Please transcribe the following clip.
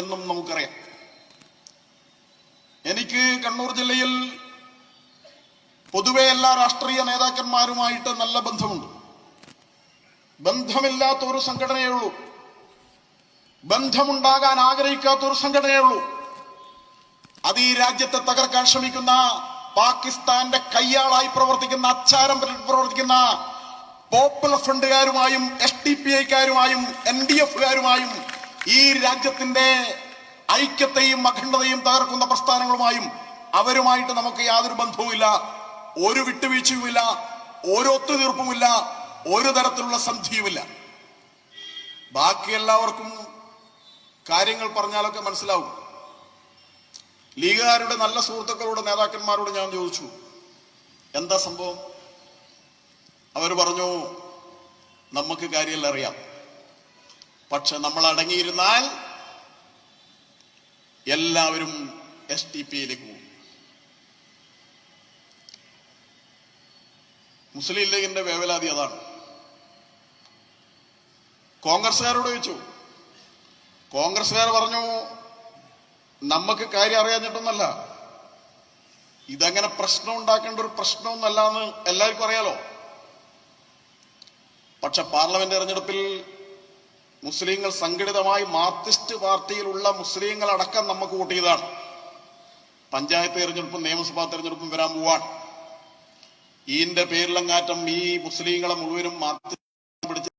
എന്നും നമുക്കറിയാം. എനിക്ക് കണ്ണൂർ ജില്ലയിൽ പൊതുവെ എല്ലാ രാഷ്ട്രീയ നേതാക്കന്മാരുമായിട്ട് നല്ല ബന്ധമുണ്ട്. ബന്ധമില്ലാത്ത ഒരു സംഘടനയേ ഉള്ളൂ. ബന്ധമുണ്ടാകാൻ ആഗ്രഹിക്കാത്ത ഒരു സംഘടനയേ ഉള്ളൂ. അത് ഈ രാജ്യത്തെ തകർക്കാൻ ശ്രമിക്കുന്ന പാകിസ്ഥാന്റെ കയ്യാളായി പ്രവർത്തിക്കുന്ന അച്ചാരം പ്രവർത്തിക്കുന്ന പോപ്പുലർ ഫ്രണ്ടുകാരുമായും എസ് ഡി പി ഐക്കാരുമായും എൻ ഡി എഫുകാരുമായും ഈ രാജ്യത്തിന്റെ ഐക്യത്തെയും അഖണ്ഡതയും തകർക്കുന്ന പ്രസ്ഥാനങ്ങളുമായും അവരുമായിട്ട് നമുക്ക് യാതൊരു ബന്ധവുമില്ല. ഒരു വിട്ടുവീഴ്ചയുമില്ല. ഒരു ഒത്തുതീർപ്പുമില്ല. ഒരു തരത്തിലുള്ള സന്ധിയുമില്ല. ബാക്കി എല്ലാവർക്കും കാര്യങ്ങൾ പറഞ്ഞാലൊക്കെ മനസ്സിലാവും. ലീഗുകാരുടെ നല്ല സുഹൃത്തുക്കളോട് നേതാക്കന്മാരോട് ഞാൻ ചോദിച്ചു എന്താ സംഭവം? അവർ പറഞ്ഞു നമുക്ക് കാര്യമെല്ലാം അറിയാം. പക്ഷെ നമ്മൾ അടങ്ങിയിരുന്നാൽ എല്ലാവരും എസ് ടി പിയിലേക്ക് പോകും. മുസ്ലിം ലീഗിന്റെ വേവലാതി അതാണ്. കോൺഗ്രസ്സുകാരോട് ചോദിച്ചു. കോൺഗ്രസ്സുകാർ പറഞ്ഞു നമുക്ക് കാര്യം അറിയാഞ്ഞിട്ടൊന്നല്ല ഇതങ്ങനെ പ്രശ്നം ഉണ്ടാക്കേണ്ട ഒരു പ്രശ്നമൊന്നല്ല എന്ന് എല്ലാവർക്കും അറിയാലോ. പക്ഷെ പാർലമെന്റ് തെരഞ്ഞെടുപ്പിൽ മുസ്ലിങ്ങൾ സംഘടിതമായി മാർക്സിസ്റ്റ് പാർട്ടിയിലുള്ള മുസ്ലിങ്ങൾ അടക്കം നമുക്ക് വോട്ട് ചെയ്തതാണ് പഞ്ചായത്ത് തെരഞ്ഞെടുപ്പും നിയമസഭാ തെരഞ്ഞെടുപ്പും വരാൻ പോവാൻ ഈന്റെ പേരിലങ്ങാറ്റം ഈ മുസ്ലിങ്ങളെ മുഴുവനും മാർക്സിസ്റ്റ്